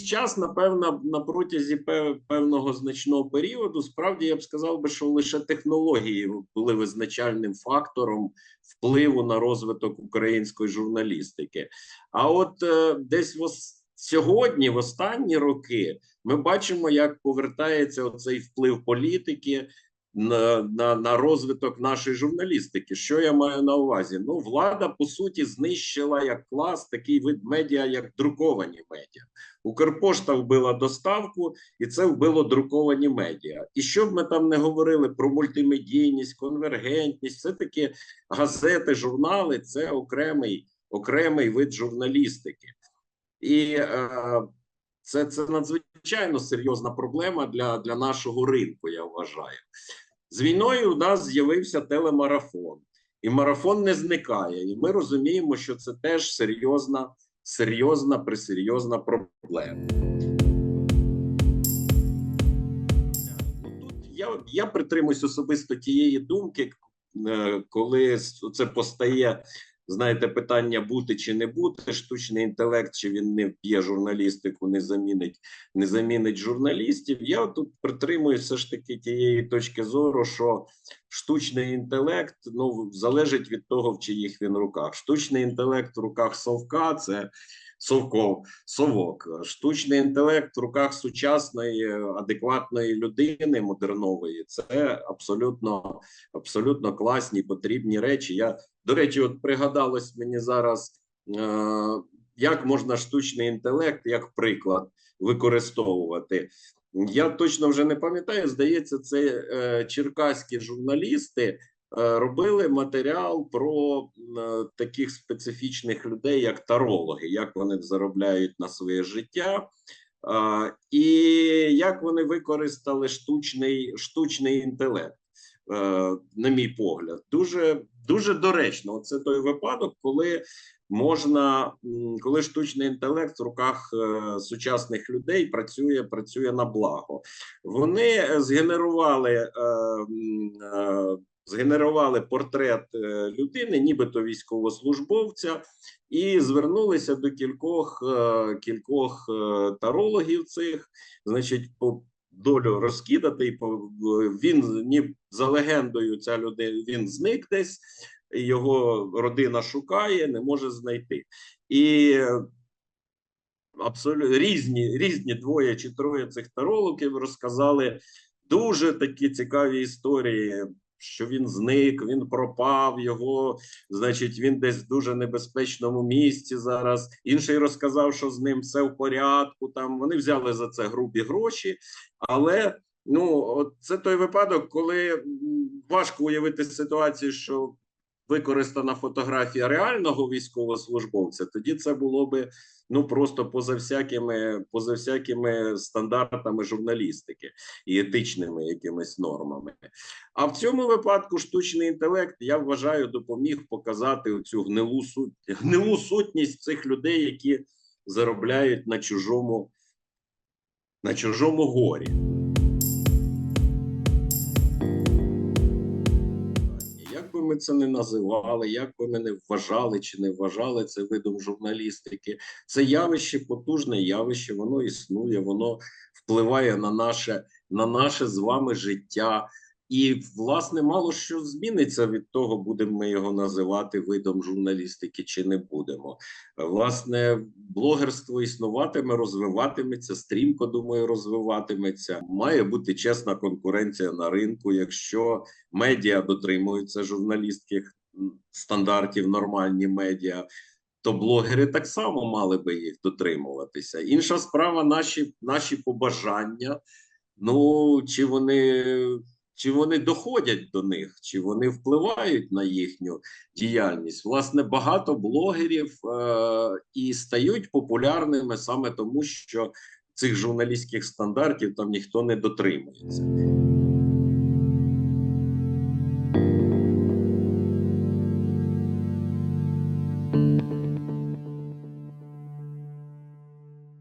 якийсь час, напевно, на протязі певного значного періоду, справді я б сказав би, що лише технології були визначальним фактором впливу на розвиток української журналістики. А от е, десь в сьогодні, в останні роки, ми бачимо, як повертається оцей вплив політики на, на, на розвиток нашої журналістики. Що я маю на увазі? Ну, влада по суті знищила як клас такий вид медіа, як друковані медіа. Укрпошта вбила доставку, і це вбило друковані медіа. І що б ми там не говорили про мультимедійність, конвергентність, все таки газети, журнали це окремий, окремий вид журналістики. І е, це, це надзвичайно серйозна проблема для, для нашого ринку, я вважаю. З війною у нас з'явився телемарафон, і марафон не зникає. І ми розуміємо, що це теж серйозна, серйозна, пресерйозна проблема. Тут я, я притримуюсь особисто тієї думки, е, коли це постає знаєте, питання бути чи не бути, штучний інтелект, чи він не вб'є журналістику, не замінить, не замінить журналістів. Я тут притримуюся все ж таки тієї точки зору, що штучний інтелект ну залежить від того, в чиїх він руках. Штучний інтелект в руках совка це. Совков, совок, штучний інтелект в руках сучасної адекватної людини модернової. Це абсолютно, абсолютно класні потрібні речі. Я до речі, от пригадалось мені зараз, е, як можна штучний інтелект як приклад використовувати. Я точно вже не пам'ятаю. Здається, це е, черкаські журналісти робили матеріал про е, таких специфічних людей, як тарологи, як вони заробляють на своє життя. Е, і як вони використали штучний штучний інтелект, е, на мій погляд, дуже дуже доречно. Це той випадок, коли можна, коли штучний інтелект в руках е, сучасних людей працює, працює на благо. Вони е, згенерували. Е, м, е, Згенерували портрет е, людини, нібито військовослужбовця, і звернулися до кількох е, кількох е, тарологів цих, значить, по долю розкидати. І по він ні за легендою, ця людина він зник десь, його родина шукає, не може знайти. І абсолютно різні, різні двоє чи троє цих тарологів розказали дуже такі цікаві історії. Що він зник, він пропав, його, значить, він десь в дуже небезпечному місці зараз. Інший розказав, що з ним все в порядку. Там вони взяли за це грубі гроші, але ну, от це той випадок, коли важко уявити ситуацію, що використана фотографія реального військовослужбовця, тоді це було би ну просто поза всякими, поза всякими стандартами журналістики і етичними якимись нормами. А в цьому випадку штучний інтелект, я вважаю, допоміг показати цю гнилу суть, гнилу сутність цих людей, які заробляють на чужому, на чужому горі. Ми це не називали, як би мене вважали чи не вважали це видом журналістики, це явище потужне явище, воно існує, воно впливає на наше, на наше з вами життя. І, власне, мало що зміниться від того, будемо ми його називати видом журналістики чи не будемо. Власне, блогерство існуватиме, розвиватиметься, стрімко, думаю, розвиватиметься. Має бути чесна конкуренція на ринку. Якщо медіа дотримуються журналістських стандартів, нормальні медіа, то блогери так само мали би їх дотримуватися. Інша справа, наші, наші побажання. Ну, чи вони чи вони доходять до них, чи вони впливають на їхню діяльність? Власне, багато блогерів е- і стають популярними саме тому, що цих журналістських стандартів там ніхто не дотримується.